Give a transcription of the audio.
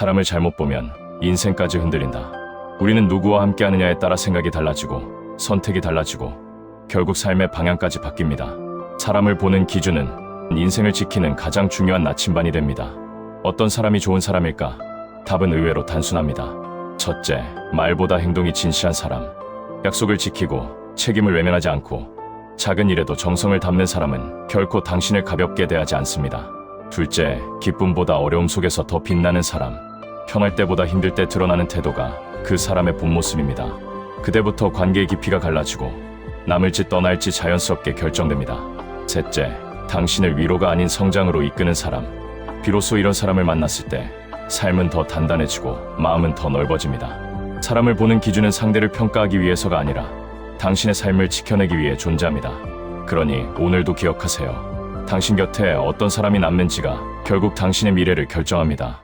사람을 잘못 보면 인생까지 흔들린다. 우리는 누구와 함께 하느냐에 따라 생각이 달라지고 선택이 달라지고 결국 삶의 방향까지 바뀝니다. 사람을 보는 기준은 인생을 지키는 가장 중요한 나침반이 됩니다. 어떤 사람이 좋은 사람일까? 답은 의외로 단순합니다. 첫째, 말보다 행동이 진실한 사람. 약속을 지키고 책임을 외면하지 않고 작은 일에도 정성을 담는 사람은 결코 당신을 가볍게 대하지 않습니다. 둘째, 기쁨보다 어려움 속에서 더 빛나는 사람. 편할 때보다 힘들 때 드러나는 태도가 그 사람의 본 모습입니다. 그때부터 관계의 깊이가 갈라지고 남을지 떠날지 자연스럽게 결정됩니다. 셋째, 당신을 위로가 아닌 성장으로 이끄는 사람. 비로소 이런 사람을 만났을 때 삶은 더 단단해지고 마음은 더 넓어집니다. 사람을 보는 기준은 상대를 평가하기 위해서가 아니라 당신의 삶을 지켜내기 위해 존재합니다. 그러니 오늘도 기억하세요. 당신 곁에 어떤 사람이 남는지가 결국 당신의 미래를 결정합니다.